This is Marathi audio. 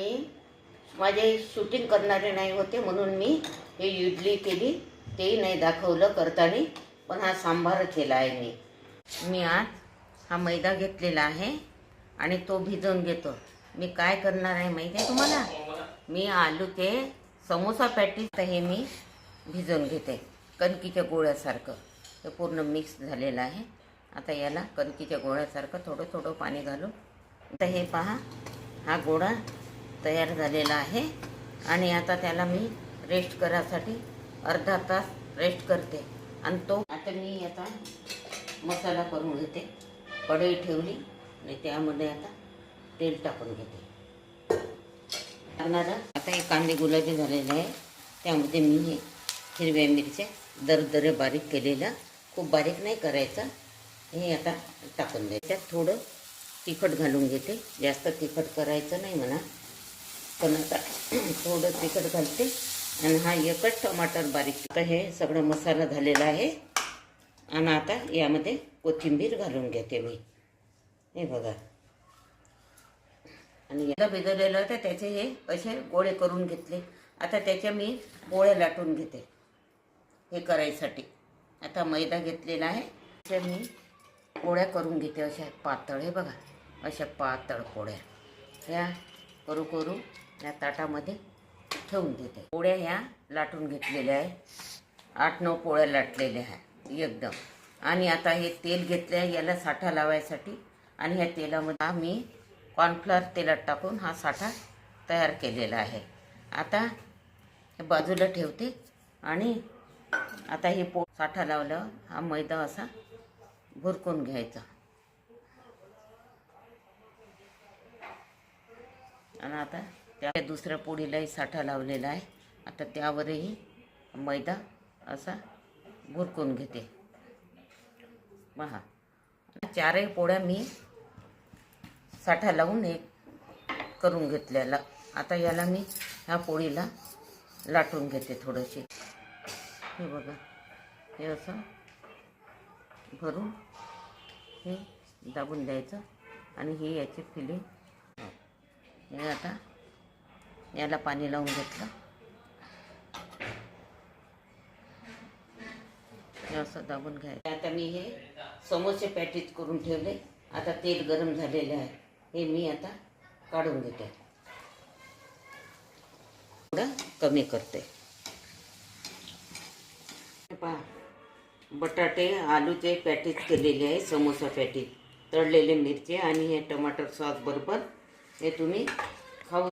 मी माझे शूटिंग करणारे नाही होते म्हणून मी हे इडली केली. तेही नाही दाखवलं करताना पण हा सांबार केला आहे मी. मी आज हा मैदा घेतलेला आहे आणि तो भिजवून घेतो. मी काय करणार आहे माहिती आहे तुम्हाला? मी आलू ते समोसा पॅटी तर हे मी भिजवून घेते. कणकीच्या गोळ्यासारखं. हे पूर्ण मिक्स झालेलं आहे. आता याला कणकीच्या गोळ्यासारखं थोडं थोडं पाणी घालून. तर हे पहा हा गोळा तयार झालेला आहे. आणि आता त्याला मी रेस्ट करायसाठी अर्धा तास रेस्ट करते. आणि तो आता मी आता मसाला करून घेते. कढई ठेवली. आणि त्यामध्ये आता तेल टाकून घेते. टाकणारा आता हे कांदे गुलाबी झालेले आहे. त्यामध्ये मी हे हिरव्या मिरच्या दरदरे बारीक केलेल्या खूप बारीक नाही करायचं. हे आता टाकून द्यायचं. त्यात थोडं तिखट घालून घेते. जास्त तिखट करायचं नाही म्हणा. पण आता थोडं तिखट घालते. आणि हा एकच टमाटर बारीक आता हे सगळं मसाला झालेला आहे. आणि आता यामध्ये कोथिंबीर घालून घेते मी. हे बघा. आणि याला भिजवलेलं होतं त्याचे हे असे गोळे करून घेतले. आता त्याच्या मी पोळ्या लाटून घेते. हे करायसाठी. आता मैदा घेतलेला आहे. त्या मी पोळ्या करून घेते अशा पातळ. हे बघा. अशा पातळ पोळ्या. ह्या करू करू या ताटामध्ये ठेवून देते. पोळ्या ह्या लाटून घेतलेल्या आहे आठ नऊ पोळ्या लाटलेल्या आहे एकदम. आणि आता हे तेल घेतलं आहे याला साठा लावायसाठी. आणि ह्या तेलामध्ये हा मी कॉर्नफ्लॉर तेलात टाकून हा साठा तयार केलेला आहे. आता हे बाजूला ठेवते. आणि आता हे पो साठा लावल्यावर हा मैदा असा भुरकून घ्यायचा. आणि आता त्या दुसऱ्या पोळीलाही साठा लावलेला आहे. आता त्यावरही मैदा असा भुरकून घेते. पहा चारही पोळ्या मी साठा लावून एक करून घेतलेला. आता याला मी ह्या पोळीला लाटून घेते थोडीशी. हे बघा हे असं भरून हे दाबून द्यायचं आणि ही याची फिलिंग. हे आता याला पाणी लावून घेतलं. असं दाबून घ्यायचं. आता मी हे समोसे पॅटीज करून ठेवले. आता तेल गरम झालेले आहे. हे मी आता काढून घेते. थोडं कमी करते. पहा बटाटे आलूचे पॅटीज केलेले आहे समोसा पॅटीज तळलेले मिरचे आणि हे टमाटर सॉस बरोबर हे तुम्ही